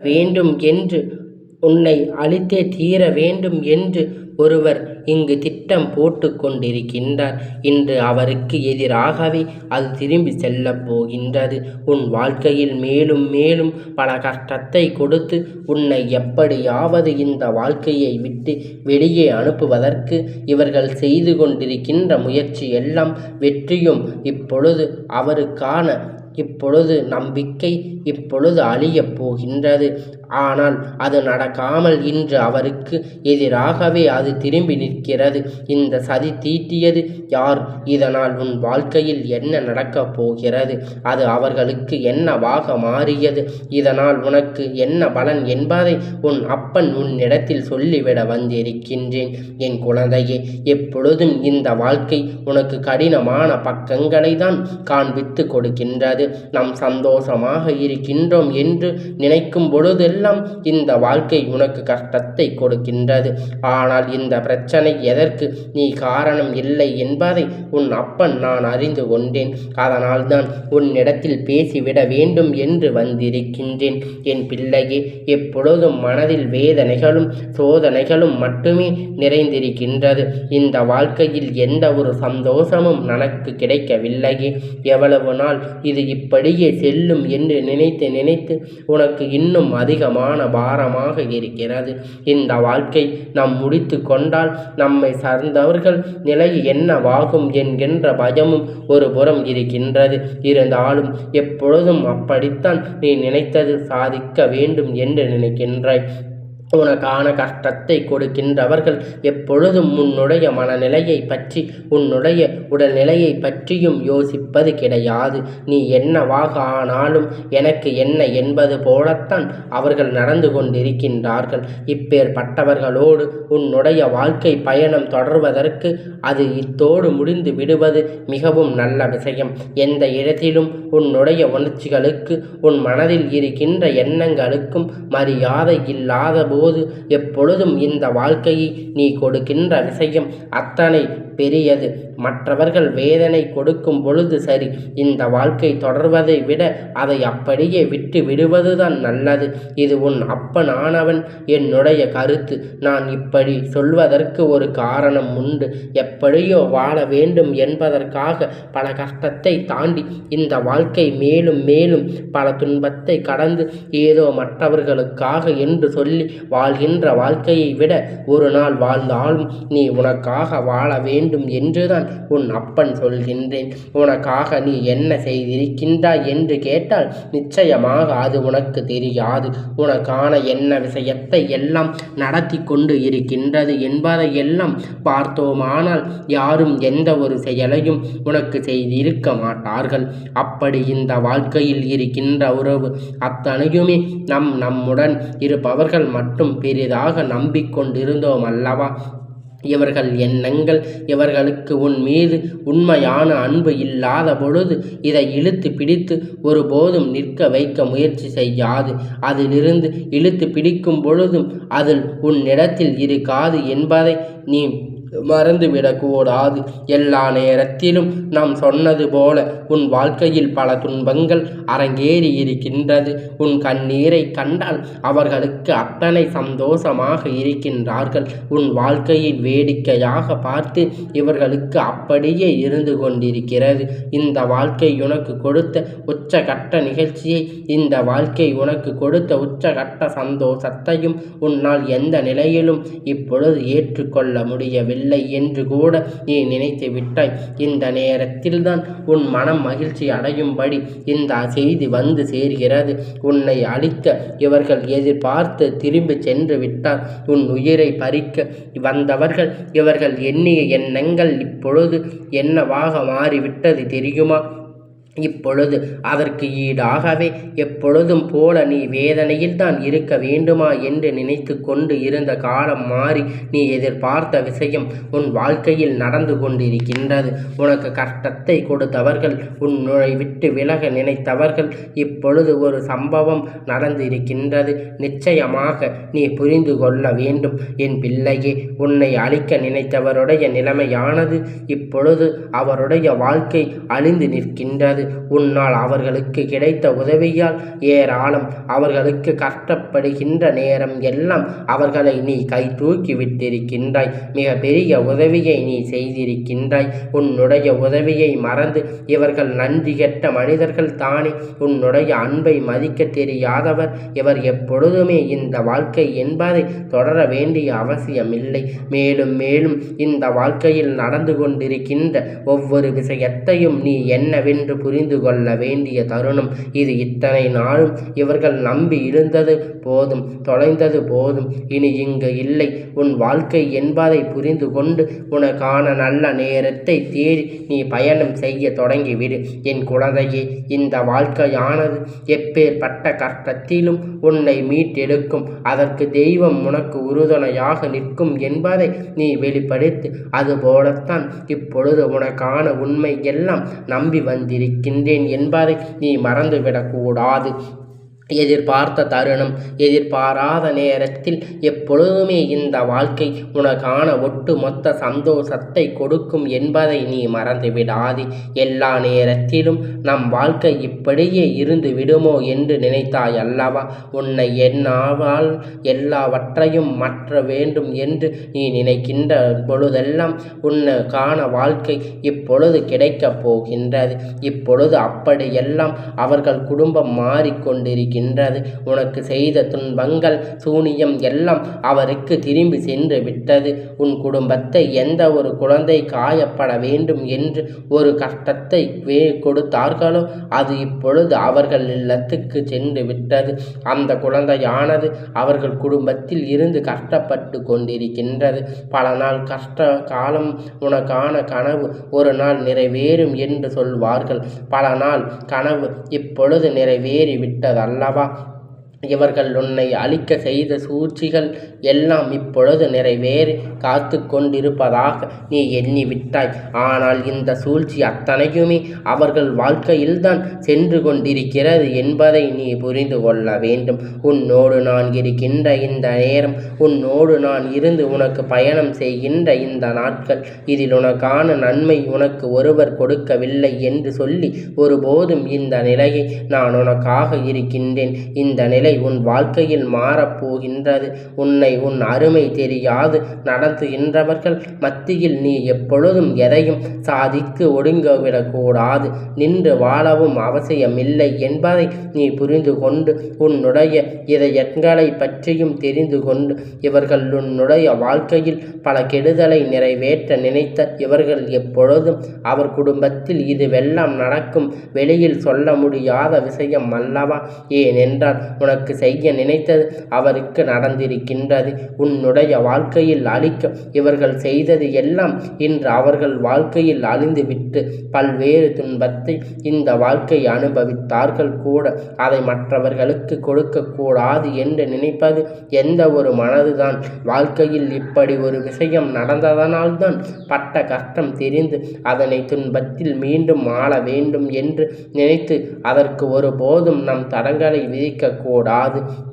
வேண்டும் என்று உன்னை அழித்தே தீர வேண்டும் என்று ஒருவர் இங்கு திட்டம் போட்டு கொண்டிருக்கின்றார் இன்று அவருக்கு எதிராகவே அது திரும்பி செல்லப் போகின்றது. உன் வாழ்க்கையில் மேலும் மேலும் பல கஷ்டத்தை கொடுத்து உன்னை எப்படியாவது இந்த வாழ்க்கையை விட்டு வெளியே அனுப்புவதற்கு இவர்கள் செய்து கொண்டிருக்கின்ற முயற்சி எல்லாம் வெற்றியும் இப்பொழுது அவருக்கான இப்பொழுது நம்பிக்கை இப்பொழுது அழியப் போகின்றது. ஆனால் அது நடக்காமல் இன்று அவருக்கு எதிராகவே அது திரும்பி நிற்கிறது. இந்த சதி தீட்டியது யார்? இதனால் உன் வாழ்க்கையில் என்ன நடக்கப் போகிறது? அது அவர்களுக்கு என்னவாக மாறியது? இதனால் உனக்கு என்ன பலன் என்பதை உன் அப்பன் உன்னிடத்தில் சொல்லிவிட வந்திருக்கின்றேன். என் குழந்தையே எப்பொழுதும் இந்த வாழ்க்கை உனக்கு கடினமான பக்கங்களை தான் காண்பித்து கொடுக்கின்றது. நாம் சந்தோஷமாக இருக்கின்றோம் என்று நினைக்கும் பொழுதெல்லாம் இந்த வாழ்க்கை உனக்கு கஷ்டத்தை கொடுக்கின்றது. ஆனால் இந்த பிரச்சனை எதற்கு? நீ காரணம் இல்லை என்பதை உன் அப்பன் நான் அறிந்து கொண்டேன். அதனால்தான் உன்னிடத்தில் பேசிவிட வேண்டும் என்று வந்திருக்கின்றேன். என் பிள்ளையே எப்பொழுதும் மனதில் வேதனைகளும் சோதனைகளும் மட்டுமே நிறைந்திருக்கின்றது. இந்த வாழ்க்கையில் எந்த ஒரு சந்தோஷமும் எனக்கு கிடைக்கவில்லையே. எவ்வளவு நாள் இது இப்படியே செல்லும் என்று நினைத்து நினைத்து உனக்கு இன்னும் அதிகமான பாரமாக இருக்கிறது. இந்த வாழ்க்கை நாம் முடித்து கொண்டால் நம்மை சார்ந்தவர்கள் நிலை என்னவாகும் என்கின்ற பயமும் ஒரு புறம் இருக்கின்றது. இருந்தாலும் எப்பொழுதும் அப்படித்தான் நீ நினைத்தது சாதிக்க வேண்டும் என்று நினைக்கின்றாய். உனக்கான கஷ்டத்தை கொடுக்கின்றவர்கள் எப்பொழுதும் உன்னுடைய மனநிலையை பற்றி உன்னுடைய உடல்நிலையை பற்றியும் யோசிப்பது கிடையாது. நீ என்னவாக ஆனாலும் எனக்கு என்ன என்பது போலத்தான் அவர்கள் நடந்து கொண்டிருக்கின்றார்கள். இப்பேற்பட்டவர்களோடு உன்னுடைய வாழ்க்கை பயணம் தொடர்வதற்கு அது இத்தோடு முடிந்து விடுவது மிகவும் நல்ல விஷயம். எந்த இடத்திலும் உன்னுடைய உணர்ச்சிகளுக்கு உன் மனதில் இருக்கின்ற எண்ணங்களுக்கும் மரியாதை இல்லாத போது எப்பொழுதும் இந்த வாழ்க்கையை நீ கொடுக்கின்ற விஷயம் அத்தனை பெரியது. மற்றவர்கள் வேதனை கொடுக்கும் பொழுது சரி இந்த வாழ்க்கை தொடர்வதை விட அதை அப்படியே விட்டு விடுவதுதான் நல்லது. இது உன் அப்பன் ஆனவன் என்னுடைய கருத்து. நான் இப்படி சொல்வதற்கு ஒரு காரணம் உண்டு. எப்படியோ வாழ வேண்டும் என்பதற்காக பல கஷ்டத்தை தாண்டி இந்த வாழ்க்கை மேலும் மேலும் பல துன்பத்தை கடந்து ஏதோ மற்றவர்களுக்காக என்று சொல்லி வாழ்கின்ற வாழ்க்கையை விட ஒரு நாள் வாழ்ந்தாலும் நீ உனக்காக வாழ வேண்டும் என்றுதான் உன் அப்பன் சொல்கின்றேன். உனக்காக நீ என்ன செய்திருக்கின்றாய் என்று கேட்டால் நிச்சயமாக அது உனக்கு தெரியாது. உனக்கான என்ன விஷயத்தை எல்லாம் நடத்தி கொண்டு இருக்கின்றது என்பதை எல்லாம் பார்த்தோமானால் யாரும் எந்த ஒரு செயலையும் உனக்கு செய்திருக்க மாட்டார்கள். அப்படி இந்த வாழ்க்கையில் இருக்கின்ற உறவு அத்தனையுமே நம் நம்முடன் இருப்பவர்கள் மட்டும் மட்டும் பெரிதாக நம்பிக்கொண்டிருந்தோம் அல்லவா இவர்கள் எண்ணங்கள் இவர்களுக்கு உன் மீது உண்மையான அன்பு இல்லாத பொழுது இதை இழுத்து பிடித்து ஒருபோதும் நிற்க வைக்க முயற்சி செய்யாது. அதிலிருந்து இழுத்து பிடிக்கும் பொழுதும் அதில் உன்னிடத்தில் இருக்காது என்பதை நீ மறந்துவிடக்கூடாது. எல்லா நேரத்திலும் நாம் சொன்னது போல உன் வாழ்க்கையில் பல துன்பங்கள் அரங்கேறி இருக்கின்றது. உன் கண்ணீரை கண்டால் அவர்களுக்கு அத்தனை சந்தோஷமாக இருக்கின்றார்கள். உன் வாழ்க்கையில் வேடிக்கையாக பார்த்து இவர்களுக்கு அப்படியே இருந்து கொண்டிருக்கிறது. இந்த வாழ்க்கை உனக்கு கொடுத்த உச்சகட்ட நிகழ்ச்சியை இந்த வாழ்க்கை உனக்கு கொடுத்த உச்சகட்ட சந்தோஷத்தையும் உன்னால் எந்த நிலையிலும் இப்பொழுது ஏற்றுக்கொள்ள முடியவில்லை. இல்லை என்று கூட நீ நினைத்து விட்டாய். இந்த நேரத்தில்தான் உன் மனம் மகிழ்ச்சி அடையும்படி இந்த செய்தி வந்து சேர்கிறது. உன்னை அழிக்க இவர்கள் எதிர்பார்த்து திரும்பி சென்று விட்டார். உன் உயிரை பறிக்க வந்தவர்கள் இவர்கள் எண்ணிய எண்ணங்கள் இப்பொழுது என்னவாக மாறிவிட்டது தெரியுமா? இப்பொழுது அதற்கு ஈடாகவே எப்பொழுதும் போல நீ வேதனையில் தான் இருக்க வேண்டுமா என்று நினைத்து கொண்டு இருந்த காலம் மாறி நீ எதிர்பார்த்த விஷயம் உன் வாழ்க்கையில் நடந்து கொண்டிருக்கின்றது. உனக்கு கஷ்டத்தை கொடுத்தவர்கள் உன்னை விட்டு விலக நினைத்தவர்கள் இப்பொழுது ஒரு சம்பவம் நடந்திருக்கின்றது. நிச்சயமாக நீ புரிந்து கொள்ள வேண்டும். என் பிள்ளையே உன்னை அழிக்க நினைத்தவருடைய நிலைமையானது இப்பொழுது அவருடைய வாழ்க்கை அழிந்து நிற்கின்றது. உன்னால் அவர்களுக்கு கிடைத்த உதவியால் ஏராளம் அவர்களுக்கு கஷ்டப்படுகின்ற நேரம் எல்லாம் அவர்களை நீ கை தூக்கி விட்டிருக்கின்றாய். மிக பெரிய உதவியை நீ செய்திருக்கின்றாய். உன்னுடைய உதவியை மறந்து இவர்கள் நன்றி கெட்ட மனிதர்கள் தானே. உன்னுடைய அன்பை மதிக்க தெரியாதவர் இவர் எப்பொழுதுமே இந்த வாழ்க்கை என்பதை தொடர வேண்டிய அவசியமில்லை. மேலும் மேலும் இந்த வாழ்க்கையில் நடந்து கொண்டிருக்கின்ற ஒவ்வொரு விஷயத்தையும் நீ என்னவென்று புரிந்து கொள்ள வேண்டிய தருணம் இது இத்தனை நாளும் இவர்கள் நம்பி இருந்தது போதும் தொலைந்தது போதும். இனி இங்கு இல்லை. உன் வாழ்க்கை என்பதை புரிந்து கொண்டு உனக்கான நல்ல நேரத்தை தேடி நீ பயணம் செய்ய தொடங்கிவிடு. என் குழந்தையே இந்த வாழ்க்கையானது எப்பேற்பட்ட கஷ்டத்திலும் உன்னை மீட்டெடுக்கும். அதற்கு தெய்வம் உனக்கு உறுதுணையாக நிற்கும் என்பதை நீ வெளிப்படுத்து. அதுபோலத்தான் இப்பொழுது உனக்கான உண்மை எல்லாம் நம்பி வந்திருக்கின்றேன் என்பதை நீ மறந்துவிடக்கூடாது. எதிர்பார்த்த தருணம் எதிர்பாராத நேரத்தில் எப்பொழுதுமே இந்த வாழ்க்கை உனக்கான ஒட்டுமொத்த சந்தோஷத்தை கொடுக்கும் என்பதை நீ மறந்துவிடாதே. எல்லா நேரத்திலும் நம் வாழ்க்கை இப்படியே இருந்து விடுமோ என்று நினைத்தாய் அல்லவா? உன்னை என்னாவால் எல்லாவற்றையும் மற்ற வேண்டும் என்று நீ நினைக்கின்ற பொழுதெல்லாம் உன்னுக்கான வாழ்க்கை இப்பொழுது கிடைக்கப் போகின்றது. இப்பொழுது அப்படியெல்லாம் அவர்கள் குடும்பம் மாறிக்கொண்டிருக்கிறது இருக்கின்றது உனக்கு செய்த துன்பங்கள் சூனியம் எல்லாம் அவருக்கு திரும்பி சென்று விட்டது. உன் குடும்பத்தை எந்த ஒரு குழந்தை காயப்பட வேண்டும் என்று ஒரு கஷ்டத்தை வே கொடுத்தார்களோ அது இப்பொழுது அவர்கள் இல்லத்துக்கு சென்று விட்டது. அந்த குழந்தையானது அவர்கள் குடும்பத்தில் இருந்து கஷ்டப்பட்டு கொண்டிருக்கின்றது. பல நாள் கஷ்ட காலம் உனக்கான கனவு ஒரு நாள் நிறைவேறும் என்று சொல்வார்கள். பல நாள் கனவு இப்பொழுது நிறைவேறி விட்டதல்ல அல்லவா இவர்கள் உன்னை அழிக்க செய்த சூழ்ச்சிகள் எல்லாம் இப்பொழுது நிறைவேறி காத்து கொண்டிருப்பதாக நீ எண்ணிவிட்டாய். ஆனால் இந்த சூழ்ச்சி அத்தனையுமே அவர்கள் வாழ்க்கையில்தான் சென்று கொண்டிருக்கிறது என்பதை நீ புரிந்து கொள்ள வேண்டும். உன்னோடு நான் இருக்கின்ற இந்த நேரம் உன்னோடு நான் இருந்து உனக்கு பயணம் செய்கின்ற இந்த நாட்கள் இதில் உனக்கான நன்மை உனக்கு ஒருவர் கொடுக்கவில்லை என்று சொல்லி ஒருபோதும் இந்த நிலையை நான் உனக்காக இருக்கின்றேன். இந்த நிலை நிலை உன் வாழ்க்கையில் மாறப்போகின்றது உன்னை உன் அருமை தெரியாது. நடத்துகின்றவர்கள் மத்தியில் நீ எப்பொழுதும் எதையும் சாதித்து ஒடுங்கவிடக்கூடாது நின்று வாழவும் அவசியமில்லை என்பதை நீ புரிந்து கொண்டு உன்னுடைய இதயங்களை பற்றியும் தெரிந்து கொண்டு இவர்கள் உன்னுடைய வாழ்க்கையில் பல கெடுதலை நிறைவேற்ற நினைத்த இவர்கள் எப்பொழுதும் அவர் குடும்பத்தில் இதுவெல்லாம் நடக்கும். வெளியில் சொல்ல முடியாத விஷயம் அல்லவா? ஏனென்றால் உனக்கு உனக்கு செய்ய நினைத்தது அவருக்கு நடந்திருக்கின்றது. உன்னுடைய வாழ்க்கையில் அழிக்க இவர்கள் செய்தது எல்லாம் இன்று அவர்கள் வாழ்க்கையில் அழிந்துவிட்டு பல்வேறு துன்பத்தை இந்த வாழ்க்கை அனுபவித்தார்கள் கூட. அதை மற்றவர்களுக்கு கொடுக்கக்கூடாது என்று நினைப்பது எந்த ஒரு மனதுதான். வாழ்க்கையில் இப்படி ஒரு விஷயம் நடந்ததனால்தான் பட்ட கஷ்டம் தெரிந்து அதனை துன்பத்தில் மீண்டும் ஆள வேண்டும் என்று நினைத்து அதற்கு ஒருபோதும் நம் தடங்களை விதிக்கக்கூடாது. temporada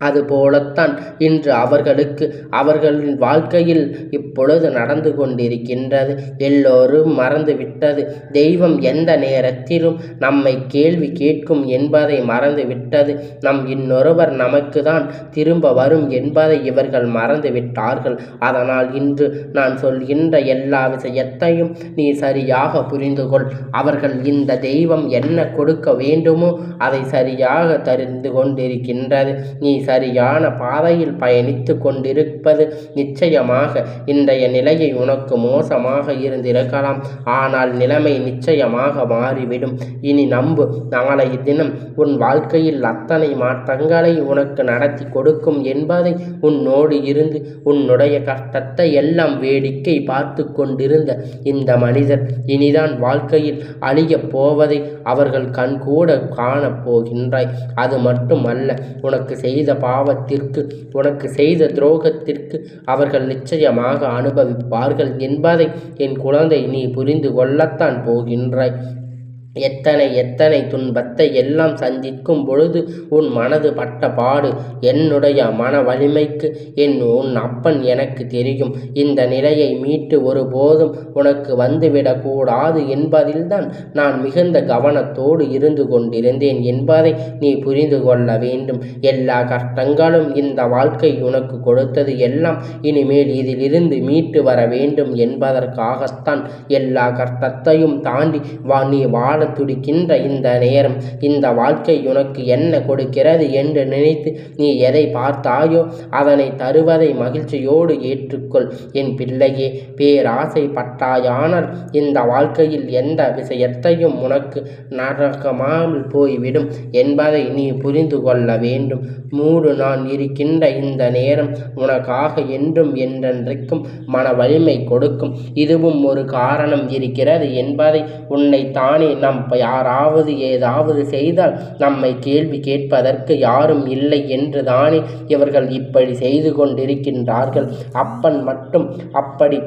அதுபோலத்தான் இன்று அவர்களுக்கு அவர்களின் வாழ்க்கையில் இப்பொழுது நடந்து கொண்டிருக்கின்றது. எல்லோரும் மறந்துவிட்டது. தெய்வம் எந்த நேரத்திலும் நம்மை கேள்வி கேட்கும் என்பதை மறந்துவிட்டது. நம் இன்னொருவர் நமக்கு தான் திரும்ப வரும் என்பதை இவர்கள் மறந்துவிட்டார்கள். அதனால் இன்று நான் சொல்கின்ற எல்லா விஷயத்தையும் நீ சரியாக புரிந்து கொள். அவர்கள் இந்த தெய்வம் என்ன கொடுக்க வேண்டுமோ அதை சரியாக தெரிந்து கொண்டிருக்கின்றது. நீ சரியான பாதையில் பயணித்து கொண்டிருப்பது நிச்சயமாக இன்றைய நிலையை உனக்கு மோசமாக இருந்திருக்கலாம். ஆனால் நிலைமை நிச்சயமாக மாறிவிடும். இனி நம்பு நாளை தினம் உன் வாழ்க்கையில் அத்தனை மாற்றங்களை உனக்கு நடத்தி கொடுக்கும் என்பதை உன்னோடு இருந்து உன்னுடைய கஷ்டத்தை எல்லாம் வேடிக்கை பார்த்து கொண்டிருந்த இந்த மனிதர் இனிதான் வாழ்க்கையில் அழியப் போவதை அவர்கள் கண்கூட காணப்போகின்றாய் அது மட்டுமல்ல உனக்கு செய்த பாவத்திற்கு உனக்கு செய்த துரோகத்திற்கு அவர்கள் நிச்சயமாக அனுபவிப்பார்கள் என்பதை என் குழந்தை நீ புரிந்து கொள்ளத்தான் போகின்றாய். எத்தனை எத்தனை துன்பத்தை எல்லாம் சந்திக்கும் பொழுது உன் மனது பட்ட பாடு என்னுடைய மன வலிமைக்கு என் உன் அப்பன் எனக்கு தெரியும். இந்த நிலையை மீட்டு ஒருபோதும் உனக்கு வந்துவிடக்கூடாது என்பதில்தான் நான் மிகுந்த கவனத்தோடு இருந்து கொண்டிருந்தேன் என்பதை நீ புரிந்து கொள்ள வேண்டும். எல்லா கஷ்டங்களும் இந்த வாழ்க்கை உனக்கு கொடுத்தது எல்லாம் இனிமேல் இதிலிருந்து மீட்டு வர வேண்டும் என்பதற்காகத்தான் எல்லா கஷ்டத்தையும் தாண்டி வா நீ வாழ துடிக்கின்ற இந்த நேரம் இந்த வாழ்க்கை உனக்கு என்ன கொடுக்கிறது என்று நினைத்து நீ எதை பார்த்தாயோ அதனை தருவதை மகிழ்ச்சியோடு ஏற்றுக்கொள். என் பிள்ளையே பேராசைப்பட்டாயானால் இந்த வாழ்க்கையில் எந்த விஷயத்தையும் உனக்கு நரகமாமல் போய்விடும் என்பதை நீ புரிந்து கொள்ள வேண்டும். மூடு நான் இருக்கின்ற இந்த நேரம் உனக்காக என்றும் என்றென்றைக்கும் மன வலிமை கொடுக்கும். இதுவும் ஒரு காரணம் இருக்கிறது என்பதை உன்னை தானே நம் யாராவது ஏதாவது செய்தால் நம்மை கேள்வி கேட்பதற்கு யாரும் இல்லை என்று தானே இவர்கள் இப்படி செய்து கொண்டிருக்கின்றார்கள். அப்பன் மட்டும் அப்படி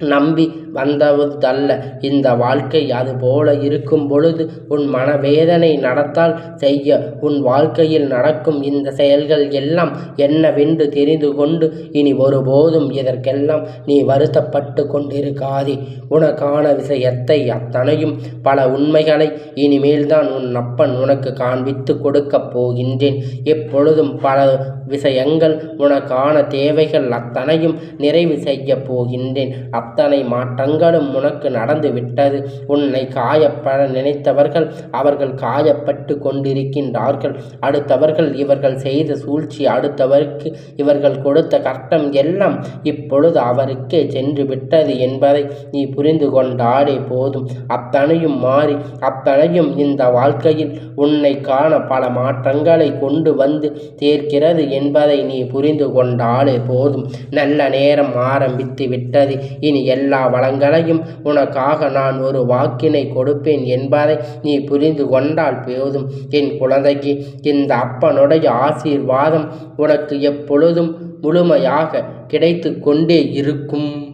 நம்பி வந்ததல்ல இந்த வாழ்க்கை அதுபோல இருக்கும் பொழுது உன் மனவேதனை நடத்தால் செய்ய. உன் வாழ்க்கையில் நடக்கும் இந்த செயல்கள் எல்லாம் என்னவென்று தெரிந்து கொண்டு இனி ஒருபோதும் இதற்கெல்லாம் நீ வருத்தப்பட்டு கொண்டிருக்காதே. உனக்கான விஷயத்தை அத்தனையும் பல உண்மைகளை இனிமேல்தான் உன் அப்பன் உனக்கு காண்பித்து கொடுக்கப் போகின்றேன். எப்பொழுதும் பல விஷயங்கள் உனக்கான தேவைகள் அத்தனையும் நிறைவு செய்ய போகின்றேன். அத்தனை மாற்றங்களும் உனக்கு நடந்து விட்டது உன்னை காயப்பட நினைத்தவர்கள் அவர்கள் காயப்பட்டு கொண்டிருக்கின்றார்கள். அடுத்தவர்கள் இவர்கள் செய்த சூழ்ச்சி அடுத்தவருக்கு இவர்கள் கொடுத்த கஷ்டம் எல்லாம் இப்பொழுது அவருக்கே சென்று விட்டது என்பதை நீ புரிந்து கொண்டாடே போதும். அத்தனையும் மாறி அத்தனையும் இந்த வாழ்க்கையில் உன்னை காண பல மாற்றங்களை கொண்டு வந்து சேர்க்கிறது என்பதை நீ புரிந்து கொண்டாலே போதும். நல்ல நேரம் ஆரம்பித்து விட்டது இனி எல்லா வளங்களையும் உனக்காக நான் ஒரு வாக்கினை கொடுப்பேன் என்பதை நீ புரிந்து கொண்டால் போதும். என் குழந்தைக்கு இந்த அப்பனுடைய ஆசீர்வாதம் உனக்கு எப்பொழுதும் முழுமையாக கிடைத்து கொண்டே இருக்கும்.